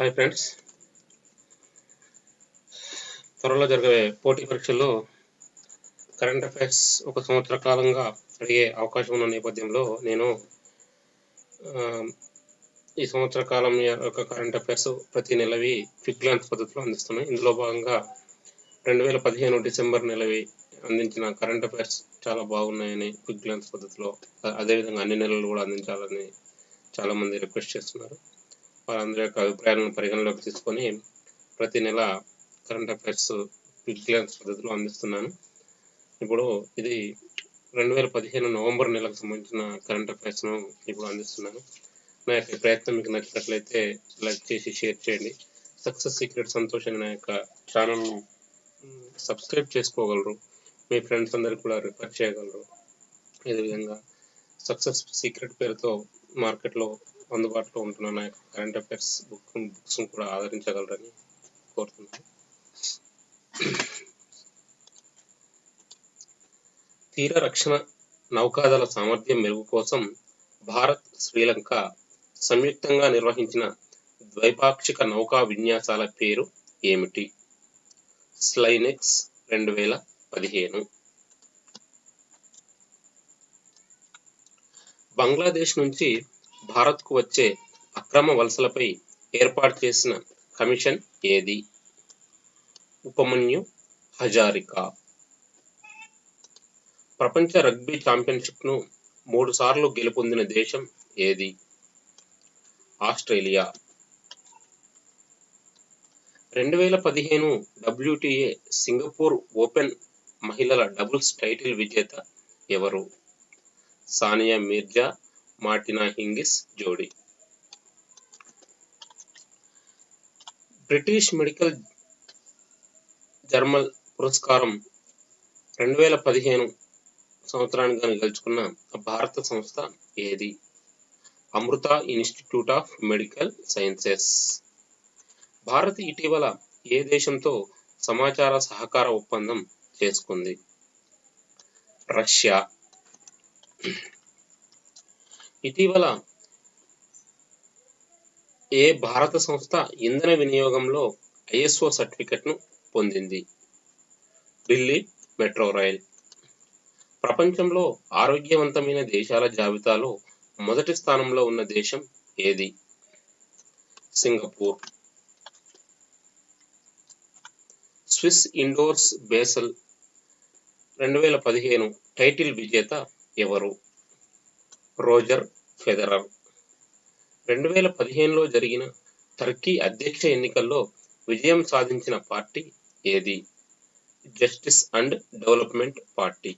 Hi friends త్వరలో జరిగే పోటీ పరీక్షల్లో కరెంట్ అఫైర్స్ ఒక సంవత్సర కాలంగా అడిగే అవకాశం ఉన్న నేపథ్యంలో నేను ఈ సంవత్సర కాలం యొక్క కరెంట్ అఫైర్స్ ప్రతి నెలవి క్విక్ గ్లాన్స్ పద్ధతిలో అందిస్తున్నాయి. ఇందులో భాగంగా రెండు వేల పదిహేను డిసెంబర్ నెలవి అందించిన కరెంట్ అఫైర్స్ చాలా బాగున్నాయని క్విక్ గ్లాన్స్ పద్ధతిలో అదేవిధంగా అన్ని నెలలు కూడా అందించాలని చాలా మంది రిక్వెస్ట్ చేస్తున్నారు. వారందరి యొక్క అభిప్రాయాలను పరిగణలోకి తీసుకొని ప్రతి నెల కరెంట్ అఫైర్స్ విజిలెన్స్ పద్ధతిలో అందిస్తున్నాను. ఇప్పుడు ఇది రెండు వేల పదిహేను నవంబర్ నెలకు సంబంధించిన కరెంట్ అఫైర్స్ను ఇప్పుడు అందిస్తున్నాను. నా యొక్క ప్రయత్నం మీకు నచ్చినట్లయితే లైక్ చేసి షేర్ చేయండి. సక్సెస్ సీక్రెట్ సంతోష్ అనే నా యొక్క ఛానల్ను సబ్స్క్రైబ్ చేసుకోగలరు. మీ ఫ్రెండ్స్ అందరికి కూడా రిఫర్ చేయగలరు. అదేవిధంగా సక్సెస్ సీక్రెట్ పేరుతో మార్కెట్లో అందుబాటులో ఉంటున్న నా యొక్క కరెంట్ అఫైర్స్ బుక్ బుక్స్ కూడా ఆదరించగలరని కోరుతున్నాను. తీర రక్షణ నౌకాదళ సామర్థ్యం మెరుగు కోసం భారత్ శ్రీలంక సంయుక్తంగా నిర్వహించిన ద్వైపాక్షిక నౌకా విన్యాసాల పేరు ఏమిటి? స్లైనెక్స్ రెండు వేల పదిహేను. బంగ్లాదేశ్ నుంచి భారత్కు వచ్చే అక్రమ వలసలపై ఏర్పాటు చేసిన కమిషన్ ఏది? ఉపమన్యు హజారికా. ప్రపంచ రగ్బీ ఛాంపియన్షిప్ను మూడు సార్లు గెలుపొందిన దేశం ఏది? ఆస్ట్రేలియా. రెండు వేల పదిహేను డబ్ల్యూటీఏ సింగపూర్ ఓపెన్ మహిళల డబుల్స్ టైటిల్ విజేత ఎవరు? సానియా మీర్జా మార్టినా హింగిస్ జోడీ. బ్రిటిష్ మెడికల్ జర్నల్ పురస్కారం రెండు వేల పదిహేను సంవత్సరానికి గెలుచుకున్న భారత సంస్థ ఏది? Amrita institute of medical sciences Bharat ఇటీవల ఏ దేశంతో సమాచార సహకార ఒప్పందం చేసుకుంది? రష్యా. ఇటీవల ఏ భారత సంస్థ ఇంధన వినియోగంలో ఐఎస్ఓ సర్టిఫికెట్ను పొందింది? Delhi metro rail. ప్రపంచంలో ఆరోగ్యవంతమైన దేశాల జాబితాలో మొదటి స్థానంలో ఉన్న దేశం ఏది? సింగపూర్. స్విస్ ఇండోర్స్ బేసల్. రెండు వేల పదిహేను టైటిల్ విజేత ఎవరు? రోజర్ ఫెదరర్ రెండు వేల పదిహేనులో జరిగిన టర్కీ అధ్యక్ష ఎన్నికల్లో విజయం సాధించిన పార్టీ ఏది? Justice and development party.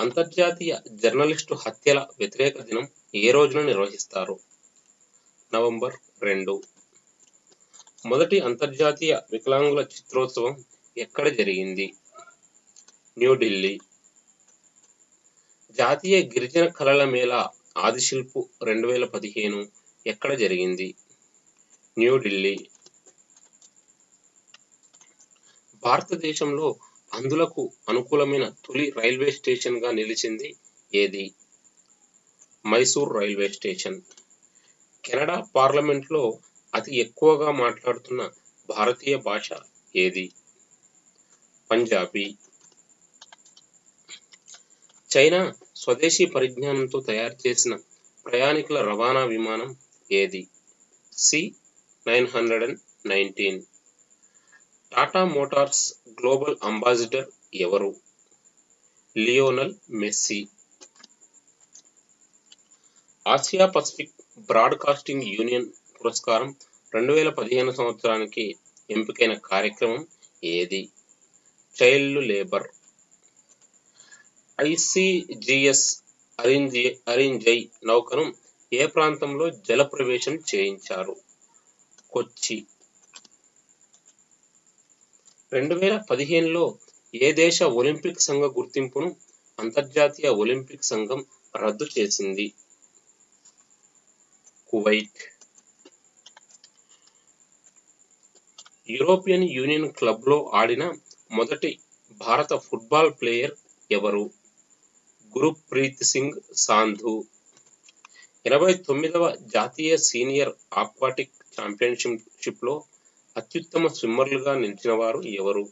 అంతర్జాతీయ జర్నలిస్టు హత్యల వ్యతిరేక దినం ఏ రోజున నిర్వహిస్తారు? నవంబర్ రెండు. మొదటి అంతర్జాతీయ వికలాంగుల చిత్రోత్సవం ఎక్కడ జరిగింది? న్యూఢిల్లీ జాతీయ గిరిజన కళల మేళా ఆదిశిల్పు రెండు వేల పదిహేను ఎక్కడ జరిగింది? న్యూఢిల్లీ భారతదేశంలో అందులకు అనుకూలమైన తొలి రైల్వే స్టేషన్గా నిలిచింది ఏది? Mysore railway station. కెనడా పార్లమెంట్లో అతి ఎక్కువగా మాట్లాడుతున్న భారతీయ భాష ఏది? పంజాబీ. చైనా స్వదేశీ పరిజ్ఞానంతో తయారు చేసిన ప్రయాణికుల రవాణా విమానం ఏది? C nine hundred and nineteen. Tata Motors global ambassador ఎవరు? Lionel Messi. Asia Pacific broadcasting union పురస్కారం రెండు వేల పదిహేను సంవత్సరానికి ఎంపికైన కార్యక్రమం ఏది? Child labour. ఐసిజిఎస్ అరింజై నౌకను ఏ ప్రాంతంలో జలప్రవేశం చేయించారు? కొచ్చి. రెండు వేల పదిహేనులో ఏ దేశ ఒలింపిక్ సంఘ గుర్తింపును అంతర్జాతీయ ఒలింపిక్ సంఘం రద్దు చేసింది? కువైట్. యూరోపియన్ యూనియన్ క్లబ్లో ఆడిన మొదటి భారత ఫుట్బాల్ ప్లేయర్ ఎవరు? గురుప్రీత్ సింగ్ సాంధు. ఎనభై తొమ్మిదవ జాతీయ సీనియర్ ఆక్వాటిక్ ఛాంపియన్షిప్లో అత్యుత్తమ స్విమ్మర్లుగా నిలిచిన వారు ఎవరు?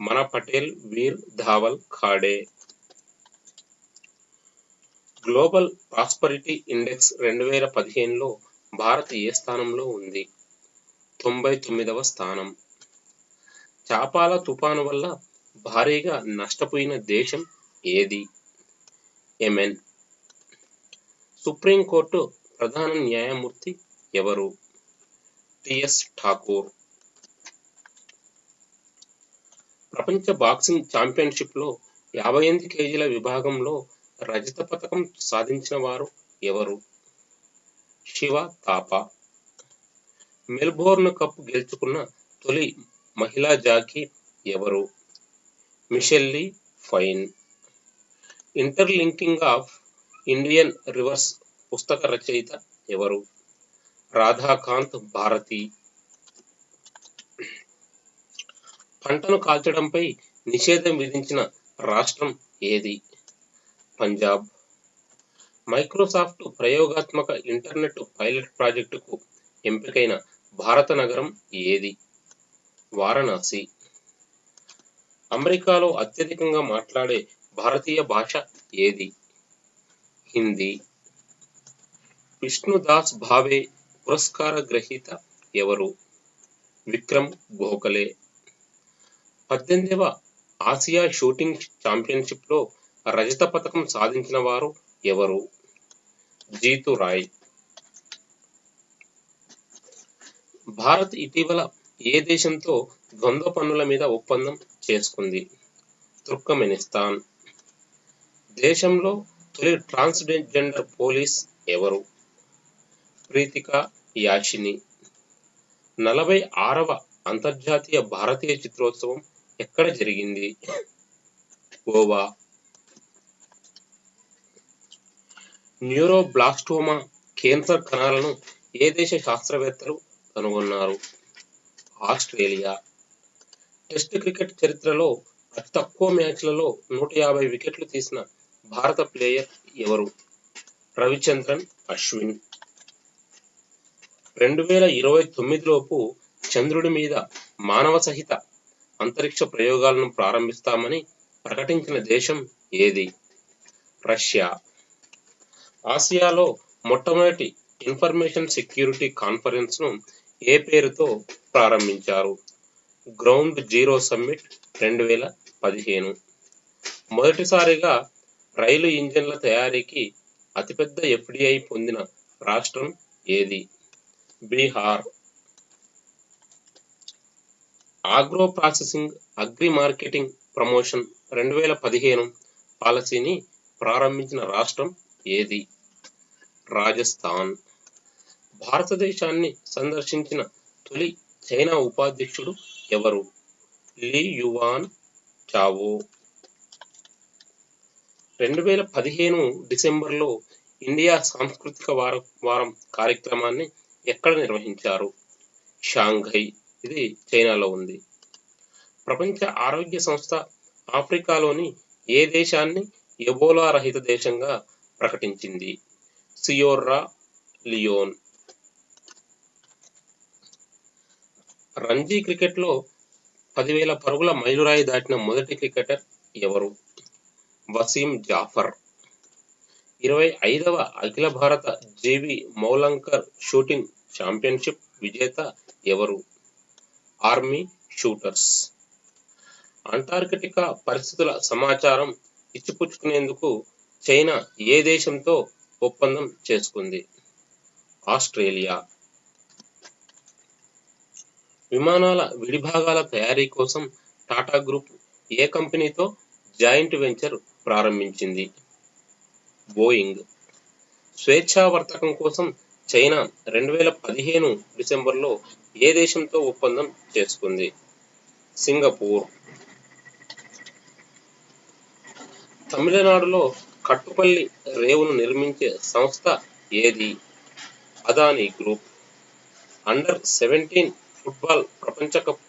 మన Patel Veer Dhawal Khade. Global prosperity index రెండు వేల పదిహేనులో భారత్ ఏ స్థానంలో ఉంది? తొంభై తొమ్మిదవ స్థానం. చాపాల తుపాను వల్ల భారీగా నష్టపోయిన దేశం ఏది? ఎమెన్ సుప్రీంకోర్టు ప్రధాన న్యాయమూర్తి ఎవరు? టిఎస్ ఠాకూర్. ప్రపంచ బాక్సింగ్ ఛాంపియన్షిప్లో యాభై ఎనిమిది కేజీల విభాగంలో రజత పథకం సాధించిన వారు ఎవరు? శివ తాపా. మెల్బోర్న్ కప్ గెలుచుకున్న తొలి మహిళా జాకీ ఎవరు? Michelle Payne. Interlinking of Indian rivers పుస్తక రచయిత ఎవరు? రాధాకాంత్ భారతి. పంటను కాల్చడంపై నిషేధం విధించిన రాష్ట్రం ఏది? పంజాబ్. మైక్రోసాఫ్ట్ ప్రయోగాత్మక ఇంటర్నెట్ పైలట్ ప్రాజెక్టుకు ఎంపికైన భారత నగరం ఏది? వారణాసి. అమెరికాలో అత్యధికంగా మాట్లాడే భారతీయ భాష ఏది? హిందీ. విష్ణుదాస్ భావే పురస్కార గ్రహీత ఎవరు? విక్రమ్ గోఖలే. పద్దెనిమిదవ ఆసియా షూటింగ్ ఛాంపియన్షిప్లో రజత పథకం సాధించిన వారు ఎవరు? జీతు రాయ్. భారత్ ఇటీవల ఏ దేశంతో ద్వంద్వ పన్నుల మీద ఒప్పందం చేసుకుంది? తుర్కమెనిస్తాన్. దేశంలో తొలి ట్రాన్స్జెండర్ పోలీస్ ఎవరు? ప్రీతిక యాషిని నలభై ఆరవ అంతర్జాతీయ భారతీయ చిత్రోత్సవం ఎక్కడ జరిగింది? గోవా. న్యూరోబ్లాస్టోమా కేన్సర్ కణాలను ఏ దేశ శాస్త్రవేత్తలు కనుగొన్నారు? ఆస్ట్రేలియా. టెస్ట్ క్రికెట్ చరిత్రలో అతి తక్కువ మ్యాచ్లలో నూట యాభై వికెట్లు తీసిన భారత ప్లేయర్ ఎవరు? రవిచంద్రన్ అశ్విన్. రెండు వేల ఇరవై తొమ్మిదిలోపు చంద్రుడి మీద మానవ సహిత అంతరిక్ష ప్రయోగాలను ప్రారంభిస్తామని ప్రకటించిన దేశం ఏది? రష్యా. ఆసియాలో మొట్టమొదటి ఇన్ఫర్మేషన్ సెక్యూరిటీ కాన్ఫరెన్స్ను ఏ పేరుతో ప్రారంభించారు? గ్రౌండ్ జీరో సమ్మిట్ రెండు వేల పదిహేను. మొదటిసారిగా రైలు ఇంజన్ల తయారీకి అతిపెద్ద ఎఫ్డిఐ పొందిన రాష్ట్రం ఏది? Bihar. Agro processing agri marketing promotion రెండు వేల పదిహేను పాలసీని ప్రారంభించిన రాష్ట్రం ఏది? రాజస్థాన్. భారతదేశాన్ని సందర్శించిన తొలి చైనా ఉపాధ్యక్షుడు ఎవరు? లీ యువాన్ చావో. రెండు వేల పదిహేను డిసెంబర్లో ఇండియా సాంస్కృతిక వారం వారం కార్యక్రమాన్ని ఎక్కడ నిర్వహించారు? షాంఘై. ఇది చైనాలో ఉంది. ప్రపంచ ఆరోగ్య సంస్థ ఆఫ్రికాలోని ఏ దేశాన్ని ఎబోలా రహిత దేశంగా ప్రకటించింది? సియోర్రా లియోన్. రంజీ క్రికెట్లో పదివేల పరుగుల మైలురాయి దాటిన మొదటి క్రికెటర్ ఎవరు? వసీం జాఫర్. ఇరవై ఐదవ అఖిల భారత జేవి మౌలంకర్ షూటింగ్ ఛాంపియన్షిప్ విజేత ఎవరు? Army shooters. అంటార్కిటికా పరిస్థితుల సమాచారం ఇచ్చిపుచ్చుకునేందుకు చైనా ఏ దేశంతో ఒప్పందం చేసుకుంది? ఆస్ట్రేలియా. విమానాల విడిభాగాల తయారీ కోసం టాటా గ్రూప్ ఏ కంపెనీతో జాయింట్ వెంచర్ ప్రారంభించింది. బోయింగ్ స్వేచ్ఛా వర్తకం కోసం చైనా రెండు వేల పదిహేను డిసెంబర్లో ఏ దేశంతో ఒప్పందం చేసుకుంది? సింగపూర్. తమిళనాడులో కట్టుపల్లి రేవును నిర్మించే సంస్థ ఏది? Adani group. Under seventeen football ప్రపంచ కప్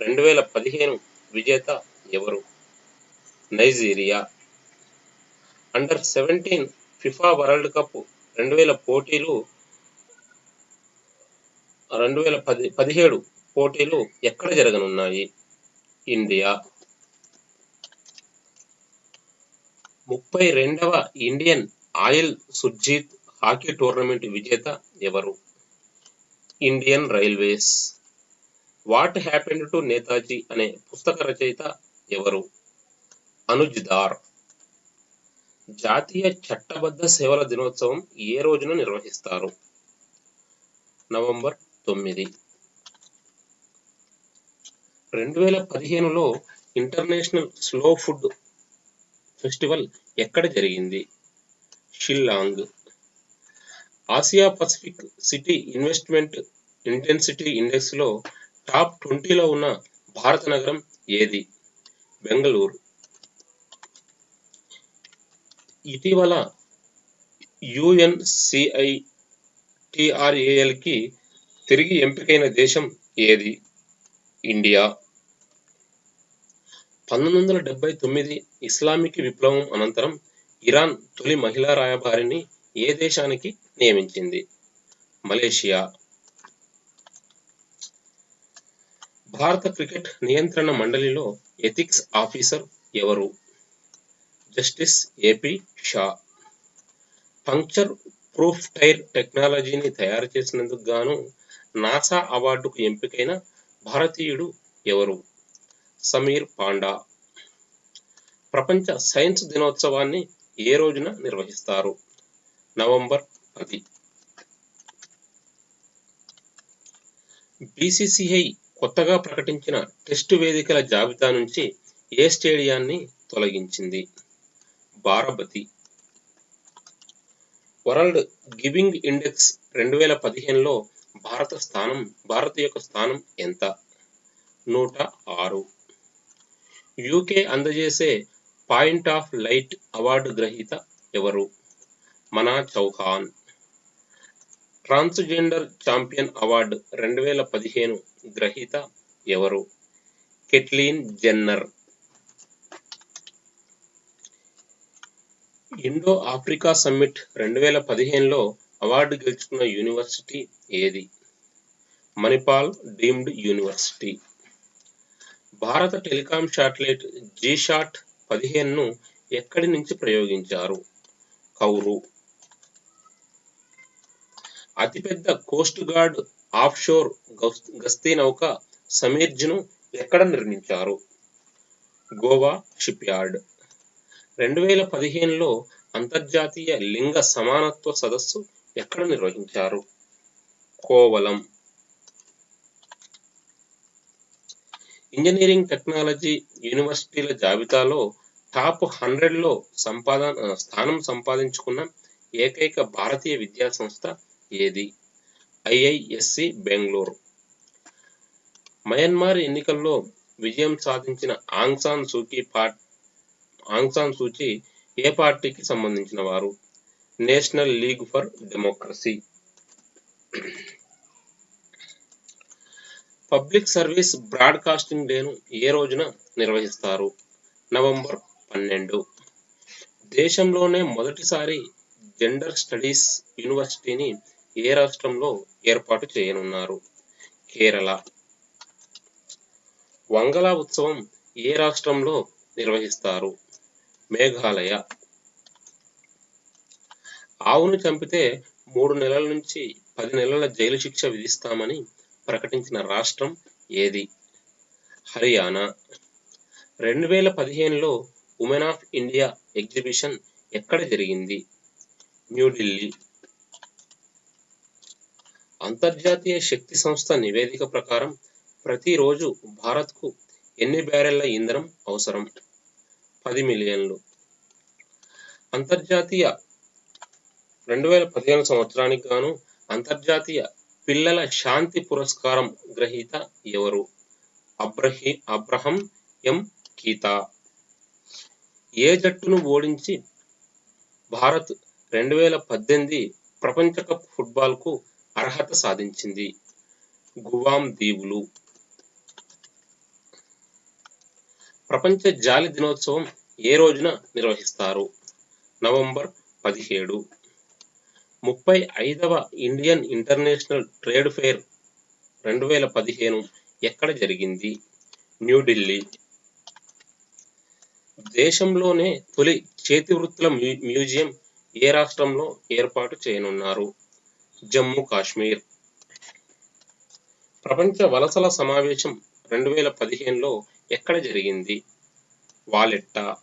రెండు వేల పదిహేను విజేత ఎవరు? Nigeria. Under seventeen FIFA world cup రెండు వేల పోటీలు రెండు వేల పది పదిహేడు పోటీలు ఎక్కడ జరగనున్నాయి? ఇండియా ముప్పై రెండవ Indian oil Surjeet hockey tournament విజేత ఎవరు? Indian railways what happened to Netaji అనే పుస్తక రచయిత ఎవరు? అనుజ్ దార్ జాతీయ చట్టబద్ధ సేవల దినోత్సవం ఏ రోజున నిర్వహిస్తారు? నవంబర్ తొమ్మిది. రెండు వేల పదిహేనులో ఇంటర్నేషనల్ స్లో ఫుడ్ ఫెస్టివల్ ఎక్కడ జరిగింది? Shillong. Asia Pacific city investment intensity ఇండెక్స్లో top ట్వంటీలో ఉన్న భారత నగరం ఏది? బెంగళూరు. ఇటీవల యుఎన్సిఐటిఆర్ఏఎల్కి తిరిగి ఎంపికైన దేశం ఏది? ఇండియా. పంతొమ్మిది వందల డెబ్బై తొమ్మిది ఇస్లామిక్ విప్లవం అనంతరం ఇరాన్ తొలి మహిళా రాయబారిని ఏ దేశానికి నియమించింది? మలేషియా. భారత క్రికెట్ నియంత్రణ మండలిలో ఎథిక్స్ ఆఫీసర్ ఎవరు? Justice AP Shah. Puncture proof tyre టెక్నాలజీని తయారు చేసినందుకు గాను నాసా అవార్డుకు ఎంపికైన భారతీయుడు ఎవరు? సమీర్ పాండా. ప్రపంచ సైన్స్ దినోత్సవాన్ని ఏ రోజున నిర్వహిస్తారు? నవంబర్ పది. బీసీసీఐ కొత్తగా ప్రకటించిన టెస్టు వేదికల జాబితా నుంచి ఏ స్టేడియాన్ని తొలగించింది? బారబతి. వరల్డ్ గివింగ్ ఇండెక్స్ రెండు వేల పదిహేనులో భారత స్థానం భారత యొక్క స్థానం ఎంత? నూట ఆరు. యూకే అందజేసే పాయింట్ ఆఫ్ లైట్ అవార్డు గ్రహీత ఎవరు? మనా చౌహాన్. ట్రాన్స్జెండర్ ఛాంపియన్ అవార్డు రెండు వేల పదిహేను గ్రహీత ఎవరు? Caitlyn Jenner. Indo Africa summit రెండు వేల పదిహేనులో అవార్డు గెలుచుకున్న యూనివర్సిటీ ఏది? Manipal deemed university. భారత టెలికాం శాటిలైట్ జీషాట్ పదిహేనును ఎక్కడి నుంచి ప్రయోగించారు? కౌరు. అతిపెద్ద కోస్ట్ గార్డ్ ఆఫ్షోర్ గస్- గస్తీ నౌక సమీర్జ్ను ఎక్కడ నిర్మించారు? గోవా షిప్ యార్డ్ రెండు వేల పదిహేనులో అంతర్జాతీయ లింగ సమానత్వ సదస్సు ఎక్కడ నిర్వహించారు? కోవలం. ఇంజనీరింగ్ టెక్నాలజీ యూనివర్సిటీల జాబితాలో టాప్ హండ్రెడ్లో సంపాదన స్థానం సంపాదించుకున్న ఏకైక భారతీయ విద్యా సంస్థ ఏది? ఐఐఎస్సి బెంగళూరు. మయన్మార్ ఎన్నికల్లో విజయం సాధించిన ఆంగ్సాన్ సూకీ పార్ట్ ఆంగ్సాన్ సూచి ఏ పార్టీకి సంబంధించిన వారు? National league for democracy. Public service broadcasting డేను ఏ రోజున నిర్వహిస్తారు? నవంబర్ పన్నెండు. దేశంలోనే మొదటిసారి జెండర్ స్టడీస్ యూనివర్సిటీని ఏ రాష్ట్రంలో ఏర్పాటు చేయనున్నారు? కేరళ. వంగళ ఉత్సవం ఏ రాష్ట్రంలో నిర్వహిస్తారు? మేఘాలయ. ఆవును చంపితే మూడు నెలల నుంచి పది నెలల జైలు శిక్ష విధిస్తామని ప్రకటించిన రాష్ట్రం ఏది? హర్యానా. రెండు వేల పదిహేనులో ఉమెన్ ఆఫ్ ఇండియా ఎగ్జిబిషన్ ఎక్కడ జరిగింది? న్యూఢిల్లీ. అంతర్జాతీయ శక్తి సంస్థ నివేదిక ప్రకారం ప్రతిరోజు భారత్కు ఎన్ని బ్యారెళ్ళ ఇంధనం అవసరం? పది మిలియన్లు. అంతర్జాతీయ రెండు వేల పదిహేను సంవత్సరానికి గాను అంతర్జాతీయ పిల్లల శాంతి పురస్కారం గ్రహీత ఎవరు? అబ్రహి అబ్రహం ఎం. కీత. ఏ జట్టును ఓడించి భారత్ రెండు వేల పద్దెనిమిది ప్రపంచ కప్ ఫుట్బాల్కు అర్హత సాధించింది? గువామ్ దీవులు. ప్రపంచ జాలి దినోత్సవం ఏ రోజున నిర్వహిస్తారు? నవంబర్ పదిహేడు. ముప్పై ఐదవ ఇండియన్ ఇంటర్నేషనల్ ట్రేడ్ ఫెయిర్ రెండు వేల పదిహేను ఎక్కడ జరిగింది? న్యూఢిల్లీ. దేశంలోనే తొలి చేతి వృత్తుల మ్యూ- మ్యూజియం ఏ రాష్ట్రంలో ఏర్పాటు చేయనున్నారు? జమ్మూ కాశ్మీర్. ప్రపంచ వలసల సమావేశం రెండు వేల పదిహేనులో ఎక్కడ జరిగింది? వాలెట్టా.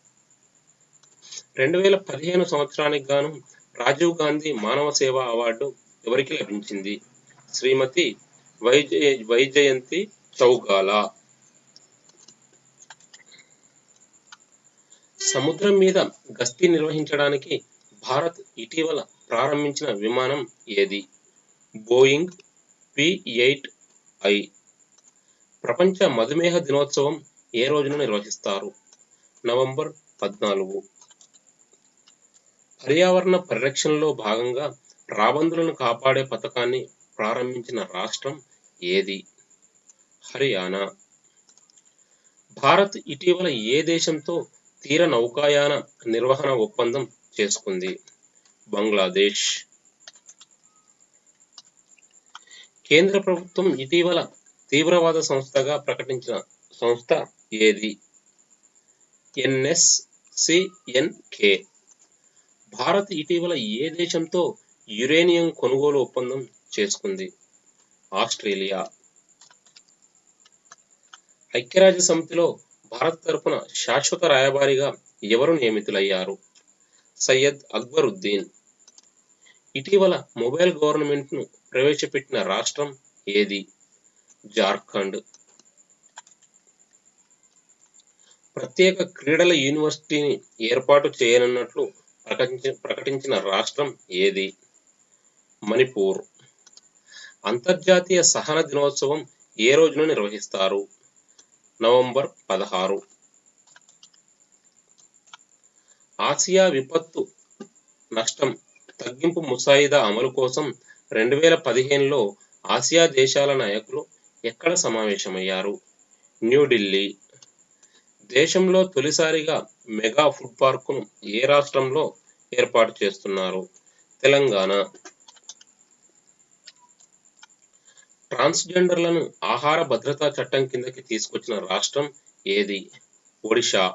రెండు వేల పదిహేను సంవత్సరానికి గాను రాజీవ్ గాంధీ మానవ సేవా అవార్డు ఎవరికి లభించింది? శ్రీమతి వైజయ వైజయంతి చౌగాల. సముద్రం మీద గస్తీ నిర్వహించడానికి భారత్ ఇటీవల ప్రారంభించిన విమానం ఏది? Boeing P eight I. ప్రపంచ మధుమేహ దినోత్సవం ఏ రోజున నిర్వహిస్తారు. నవంబర్ పద్నాలుగు. పర్యావరణ పరిరక్షణలో భాగంగా రాబందులను కాపాడే పథకాన్ని ప్రారంభించిన రాష్ట్రం ఏది? హర్యానా. భారత్ ఇటీవల ఏ దేశంతో తీర నౌకాయాన నిర్వహణ ఒప్పందం చేసుకుంది? బంగ్లాదేశ్. కేంద్ర ప్రభుత్వం ఇటీవల తీవ్రవాద సంస్థగా ప్రకటించిన సంస్థ ఏది? ఎన్ఎస్సిఎన్కే భారత్ ఇటీవల ఏ దేశంతో యురేనియం కొనుగోలు ఒప్పందం చేసుకుంది? ఆస్ట్రేలియా. ఐక్యరాజ్య సమితిలో భారత్ తరపున శాశ్వత రాయబారిగా ఎవరు నియమితులయ్యారు? సయ్యద్ అక్బరుద్దీన్. ఇటీవల మొబైల్ గవర్నమెంట్ను ప్రవేశపెట్టిన రాష్ట్రం ఏది? జార్ఖండ్. ప్రత్యేక క్రీడల యూనివర్సిటీని ఏర్పాటు చేయనున్నట్లు ప్రకటించి ప్రకటించిన రాష్ట్రం ఏది? మణిపూర్. అంతర్జాతీయ సహన దినోత్సవం ఏ రోజున నిర్వహిస్తారు? నవంబర్ పదహారు. ఆసియా విపత్తు నష్టం తగ్గింపు ముసాయిదా అమలు కోసం రెండు వేల పదిహేనులో ఆసియా దేశాల నాయకులు ఎక్కడ సమావేశమయ్యారు? న్యూఢిల్లీ దేశంలో తొలిసారిగా మెగా ఫుడ్ పార్కును ఏ రాష్ట్రంలో ఏర్పాటు చేస్తున్నారు? తెలంగాణ. ట్రాన్స్జెండర్లను ఆహార భద్రతా చట్టం కిందకి తీసుకొచ్చిన రాష్ట్రం ఏది? ఒడిషా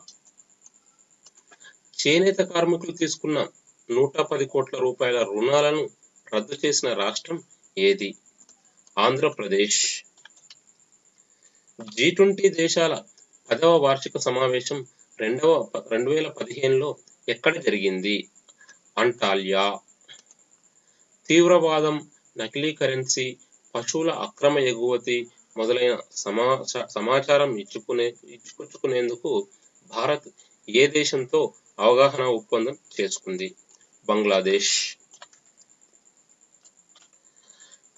చేనేత కార్మికులు తీసుకున్న నూట పది కోట్ల రూపాయల రుణాలను రద్దు చేసిన రాష్ట్రం ఏది? ఆంధ్రప్రదేశ్. జీ ట్వంటీ దేశాల పదవ వార్షిక సమావేశం రెండవ రెండు వేల పదిహేనులో ఎక్కడ జరిగింది? అంటాల్యా. తీవ్రవాదం నకిలీ కరెన్సీ పశువుల అక్రమ ఎగువతి మొదలైన సమాచ సమాచారం ఇచ్చుకునే ఇచ్చుకొచ్చుకునేందుకు భారత్ ఏ దేశంతో అవగాహన ఒప్పందం చేసుకుంది? Bangladesh.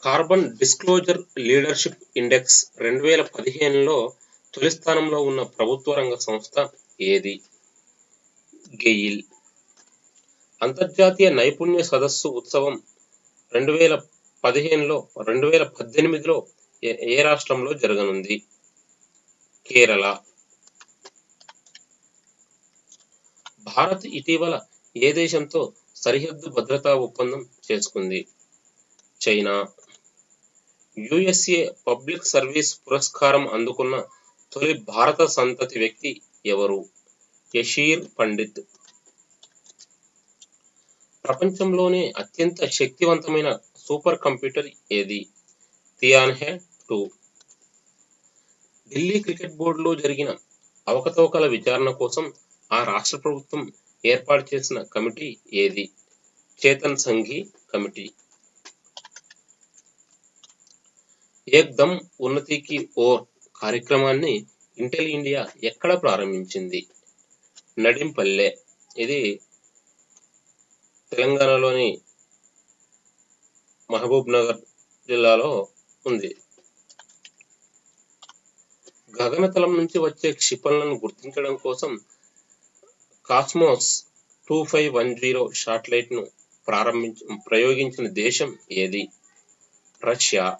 Carbon disclosure leadership index రెండు వేల పదిహేనులో తొలి స్థానంలో ఉన్న ప్రభుత్వ రంగ సంస్థ ఏది? గెయిల్. అంతర్జాతీయ నైపుణ్య సదస్సు ఉత్సవం రెండు వేల పదిహేనులో రెండు వేల పద్దెనిమిదిలో ఏ- ఏ రాష్ట్రంలో జరగనుంది? కేరళ. భారత్ ఇటీవల ఏ దేశంతో సరిహద్దు భద్రతా ఒప్పందం చేసుకుంది? చైనా. యుఎస్ఏ పబ్లిక్ సర్వీస్ పురస్కారం అందుకున్న తొలి భారత సంతతి వ్యక్తి ఎవరు? యషీర్ పండిత్. ప్రపంచంలోనే అత్యంత శక్తివంతమైన సూపర్ కంప్యూటర్ ఏది? థియాన్హే టూ. ఢిల్లీ క్రికెట్ బోర్డులో జరిగిన అవకతవకల విచారణ కోసం ఆ రాష్ట్ర ప్రభుత్వం ఏర్పాటు చేసిన కమిటీ ఏది? చేతన్ సంఘి కమిటీ. ఏక్దమ్ ఉన్నతికి ఓర్ కార్యక్రమాన్ని ఇంటెల్ ఇండియా ఎక్కడ ప్రారంభించింది? నడింపల్లె. ఇది తెలంగాణలోని మహబూబ్ నగర్ జిల్లాలో ఉంది. గగనతలం నుంచి వచ్చే క్షిపణులను గుర్తించడం కోసం Cosmos two five one zero శాటిలైట్ను ప్రారంభించ ప్రయోగించిన దేశం ఏది? రష్యా.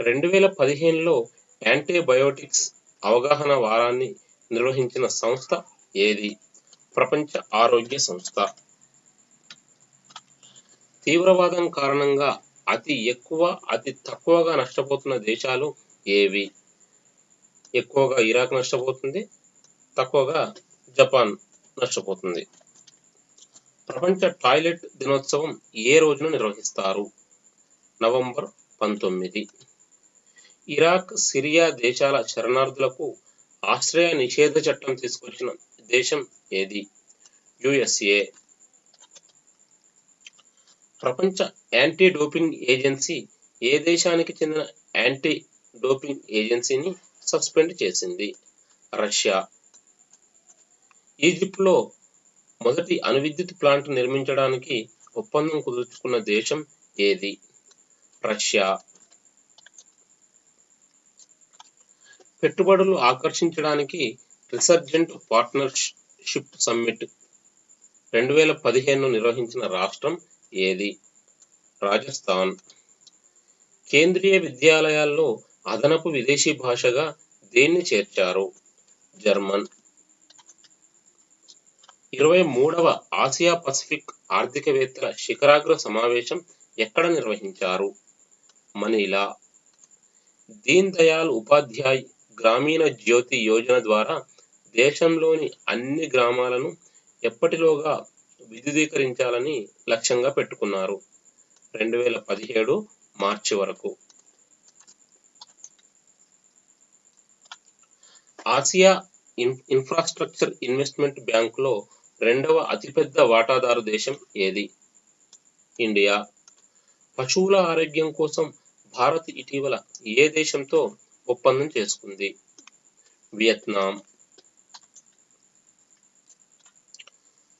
రెండు వేల పదిహేనులో యాంటీబయోటిక్స్ అవగాహన వారాన్ని నిర్వహించిన సంస్థ ఏది? ప్రపంచ ఆరోగ్య సంస్థ. తీవ్రవాదం కారణంగా అతి ఎక్కువ అతి తక్కువగా నష్టపోతున్న దేశాలు ఏవి? ఎక్కువగా ఇరాక్ నష్టపోతుంది తక్కువగా జపాన్ నష్టపోతుంది. ప్రపంచ టాయిలెట్ దినోత్సవం ఏ రోజున నిర్వహిస్తారు? నవంబర్ పంతొమ్మిది. ఇరాక్ సిరియా దేశాల శరణార్థులకు ఆశ్రయ నిషేధ చట్టం తీసుకొచ్చిన దేశం ఏది? యుఎస్ఏ. ప్రపంచ యాంటీ డోపింగ్ ఏజెన్సీ ఏ దేశానికి చెందిన యాంటీ డోపింగ్ ఏజెన్సీని సస్పెండ్ చేసింది? రష్యా. ఈజిప్ట్లో మొదటి అణువిద్యుత్ ప్లాంట్ నిర్మించడానికి ఒప్పందం కుదుర్చుకున్న దేశం ఏది? రష్యా. పెట్టుబడులు ఆకర్షించడానికి రిసర్జెంట్ పార్ట్నర్షిప్ సమ్మిట్ రెండు వేల పదిహేను నిర్వహించిన రాష్ట్రం ఏది? రాజస్థాన్. కేంద్రీయ విద్యాలయాల్లో అదనపు విదేశీ భాషగా దేన్ని చేర్చారు? జర్మన్. ఇరవై మూడవ ఆసియా పసిఫిక్ ఆర్థికవేత్తల శిఖరాగ్ర సమావేశం ఎక్కడ నిర్వహించారు? మనీలా. దీన్ దయాళ్ ఉపాధ్యాయ్ గ్రామీణ జ్యోతి యోజన ద్వారా దేశంలోని అన్ని గ్రామాలను ఎప్పటిలోగా విద్యుదీకరించాలని లక్ష్యంగా పెట్టుకున్నారు. రెండు వేల పదిహేడు మార్చి వరకు. ఆసియా ఇన్ఫ్రాస్ట్రక్చర్ ఇన్వెస్ట్మెంట్ బ్యాంకులో రెండవ అతిపెద్ద వాటాదారు దేశం ఏది? ఇండియా. పశువుల ఆరోగ్యం కోసం భారత్ ఇటీవల ఏ దేశంతో ఒప్పందం చేసుకుంది. వియత్నాం.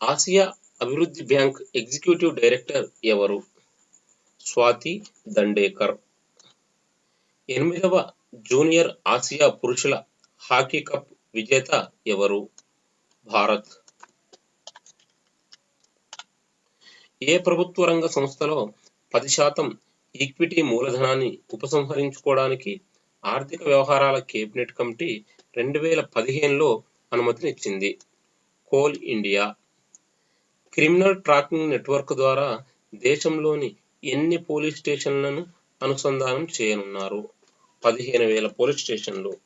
ఆసియా అభివృద్ధి బ్యాంక్ ఎగ్జిక్యూటివ్ డైరెక్టర్ ఎవరు? స్వాతి దండేకర్. ఎనిమిదవ జూనియర్ ఆసియా పురుషుల హాకీ కప్ విజేత ఎవరు? భారత్. ఏ ప్రభుత్వ రంగ సంస్థలో పది శాతం ఈక్విటీ మూలధనాన్ని ఉపసంహరించుకోవడానికి ఆర్థిక వ్యవహారాల కేబినెట్ కమిటీ రెండు వేల పదిహేనులో అనుమతినిచ్చింది. Coal India. Criminal tracking network ద్వారా దేశంలోని ఎన్ని పోలీస్ స్టేషన్లను అనుసంధానం చేయనున్నారు? పదిహేను వేల పోలీస్ స్టేషన్లు.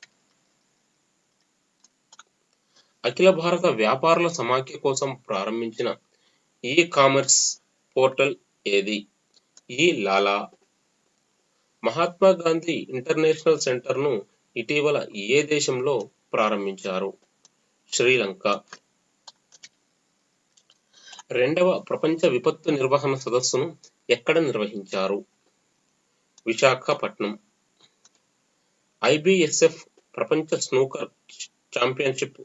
అఖిల భారత వ్యాపారుల సమాఖ్య కోసం ప్రారంభించిన ఈ కామర్స్ పోర్టల్ ఏది? ఈ లాలా మహాత్మా గాంధీ ఇంటర్నేషనల్ సెంటర్ను ఇటీవల ఏ దేశంలో ప్రారంభించారు? శ్రీలంక. రెండవ ప్రపంచ విపత్తు నిర్వహణ సదస్సును ఎక్కడ నిర్వహించారు? విశాఖపట్నం. ఐబిఎస్ఎఫ్ ప్రపంచ స్నూకర్ ఛాంపియన్షిప్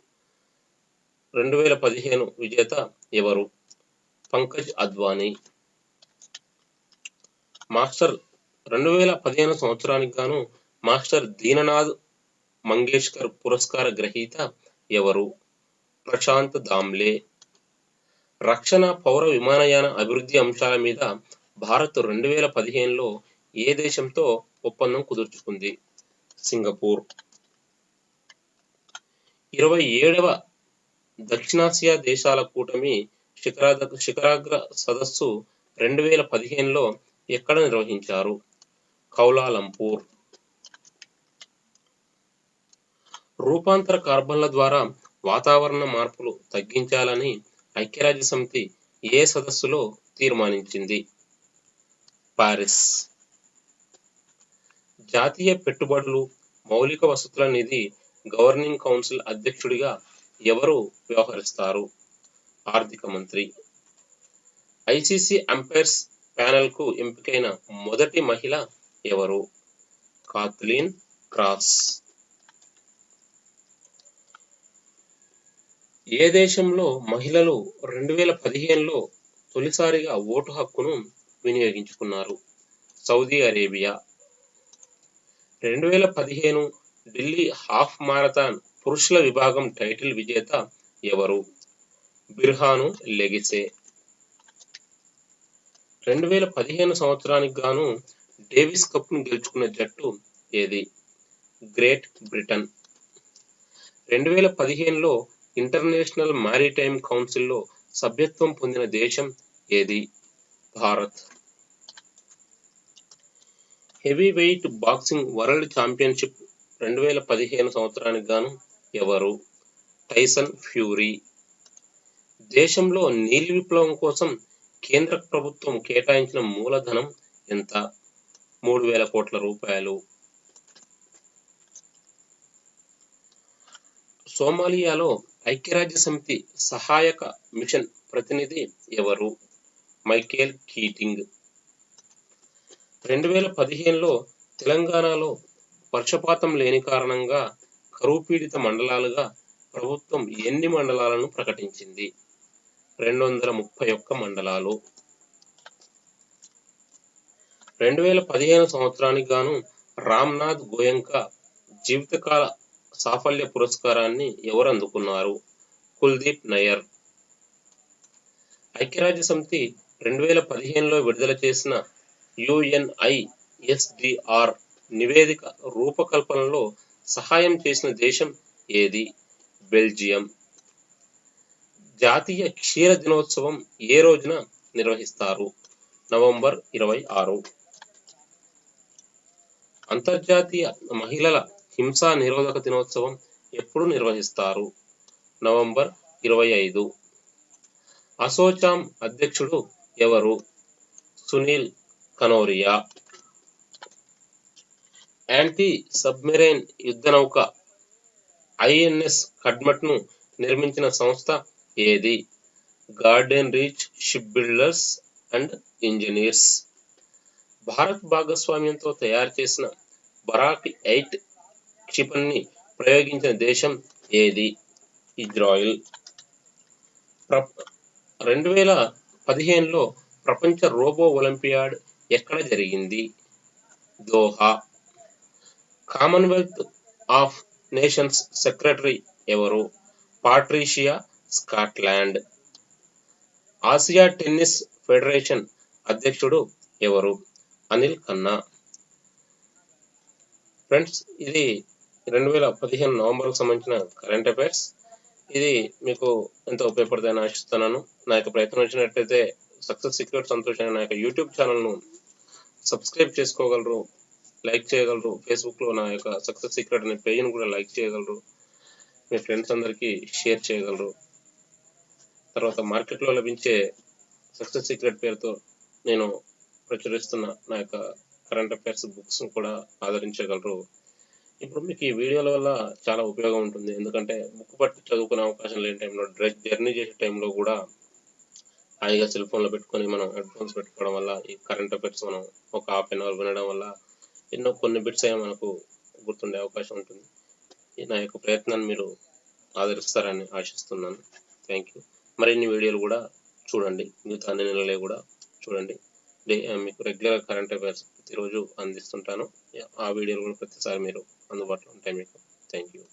రెండు వేల పదిహేను విజేత ఎవరు? పంకజ్ అద్వానీ. మాస్టర్ రెండు వేల పదిహేను సంవత్సరానికి గాను మాస్టర్ దీననాథ్ మంగేష్కర్ పురస్కార గ్రహీత ఎవరు? ప్రశాంత్ దామ్లే. రక్షణ పౌర విమానయాన అభివృద్ధి అంశాల మీద భారత్ రెండు వేల పదిహేనులో ఏ దేశంతో ఒప్పందం కుదుర్చుకుంది? సింగపూర్. ఇరవై ఏడవ దక్షిణాసియా దేశాల కూటమి శిఖరాద శిఖరాగ్ర సదస్సు రెండు వేల పదిహేనులో ఎక్కడ నిర్వహించారు? కౌలాలంపూర్. రూపాంతర కార్బన్ల ద్వారా వాతావరణ మార్పులు తగ్గించాలని ఐక్యరాజ్య సమితి ఏ సదస్సులో తీర్మానించింది? పారిస్ జాతీయ పెట్టుబడులు మౌలిక వసతుల నిధి గవర్నింగ్ కౌన్సిల్ అధ్యక్షుడిగా ఎవరు వ్యవహరిస్తారు? ఆర్థిక మంత్రి. ఐసీసీ అంపైర్స్ ప్యానెల్కు ఎంపికైన మొదటి మహిళ ఎవరు? కాత్లీన్ క్రాస్. ఏ దేశంలో మహిళలు రెండు వేల పదిహేనులో తొలిసారిగా ఓటు హక్కును వినియోగించుకున్నారు? Saudi Arabia. రెండు వేల పదిహేను ఢిల్లీ హాఫ్ మారథాన్ పురుషుల విభాగం టైటిల్ విజేత ఎవరు? Birhanu Legese. రెండు వేల పదిహేను సంవత్సరానికి గాను డేవిస్ కప్ను గెలుచుకున్న జట్టు ఏది? Great Britain. రెండు వేల పదిహేనులో ఇంటర్నేషనల్ మారిటైమ్ కౌన్సిల్లో సభ్యత్వం పొందిన దేశం ఏది? Bharat. Heavy weight boxing world championship రెండు వేల పదిహేను సంవత్సరానికి గాను ఎవరు? Tyson Fury. దేశంలో నీలి విప్లవం కోసం కేంద్ర ప్రభుత్వం కేటాయించిన మూలధనం ఎంత? మూడు వేల కోట్ల రూపాయలు. సోమాలియాలో ఐక్యరాజ్య సమితి సహాయక మిషన్ ప్రతినిధి ఎవరు? Michael Keating. రెండు వేల పదిహేనులో తెలంగాణలో వర్షపాతం లేని కారణంగా కరువు పీడిత మండలాలుగా ప్రభుత్వం ఎన్ని మండలాలను ప్రకటించింది? రెండు వందల ముప్పై ఒక్క మండలాలు. రెండు వేల పదిహేను సంవత్సరానికి గాను రామ్నాథ్ గోయంకా జీవితకాల సాఫల్య పురస్కారాన్ని ఎవరు అందుకున్నారు కుల్దీప్ నయ్యర్. ఐక్యరాజ్య సమితి రెండు వేల పదిహేనులో విడుదల చేసిన యుఎన్ఐఎస్డిఆర్ నివేదిక రూపకల్పనలో సహాయం చేసిన దేశం ఏది? బెల్జియం. జాతీయ క్షీర దినోత్సవం ఏ రోజున నిర్వహిస్తారు? నవంబర్ ఇరవై ఆరు. అంతర్జాతీయ మహిళల హింసా నిరోధక దినోత్సవం ఎప్పుడు నిర్వహిస్తారు? నవంబర్ ఇరవై ఐదు. అసోచాం అధ్యక్షుడు ఎవరు? సునీల్ కనోరియా. యాంటీ సబ్మెరైన్ యుద్ధ నౌక ఐఎన్ఎస్ కడ్మట్ను నిర్మించిన సంస్థ ఏది? Garden reach ship builders and engineers. Bharat భాగస్వామ్యంతో తయారు చేసిన బరాక్ ఎయిట్ క్షిపణిని ప్రయోగించిన దేశం ఏది? ఇజ్రాయిల్. ప్ర రెండు వేల పదిహేనులో ప్రపంచ రోబో ఒలింపియాడ్ ఎక్కడ జరిగింది? Doha. Commonwealth of Nations secretary ఎవరు? Patricia Scotland. Asia tennis federation అధ్యక్షుడు ఎవరు? అనిల్ ఖన్నా. ఫ్రెండ్స్ ఇది రెండు వేల పదిహేను నవంబర్కి సంబంధించిన కరెంట్ అఫైర్స్ ఇది మీకు ఎంతో ఉపయోగపడతాయని ఆశిస్తున్నాను. నా యొక్క ప్రయత్నం వచ్చినట్లయితే సక్సెస్ సీక్రెట్ సంతోషం నా యొక్క యూట్యూబ్ ఛానల్ను సబ్స్క్రైబ్ చేసుకోగలరు లైక్ చేయగలరు. ఫేస్బుక్లో నా యొక్క సక్సెస్ సీక్రెట్ అనే పేజ్ను కూడా లైక్ చేయగలరు. మీ ఫ్రెండ్స్ అందరికీ షేర్ చేయగలరు. తర్వాత మార్కెట్లో లభించే సక్సెస్ సీక్రెట్ పేరుతో నేను ప్రచురిస్తున్న నా యొక్క కరెంట్ అఫైర్స్ బుక్స్ కూడా ఆదరించగలరు. ఇప్పుడు మీకు ఈ వీడియోల వల్ల చాలా ఉపయోగం ఉంటుంది. ఎందుకంటే బుక్ పట్టి చదువుకునే అవకాశం లేని టైంలో డ్రెస్ జర్నీ చేసే టైంలో కూడా హాయిగా సెల్ ఫోన్లో పెట్టుకొని మనం హెడ్ ఫోన్స్ పెట్టుకోవడం వల్ల ఈ కరెంట్ అఫైర్స్ మనం ఒక హాఫ్ అన్ అవర్ వినడం వల్ల ఎన్నో కొన్ని బిట్స్ అయ్యే మనకు గుర్తుండే అవకాశం ఉంటుంది. ఈ నా యొక్క ప్రయత్నాన్ని మీరు ఆదరిస్తారని ఆశిస్తున్నాను. థ్యాంక్ యూ మరిన్ని వీడియోలు కూడా చూడండి. మిగతా అన్ని నెలలే కూడా చూడండి. మీకు రెగ్యులర్ కరెంట్ అఫైర్స్ ప్రతిరోజు అందిస్తుంటాను. ఆ వీడియోలు కూడా ప్రతిసారి మీరు అందుబాటులో ఉంటాయి మీకు. Thank you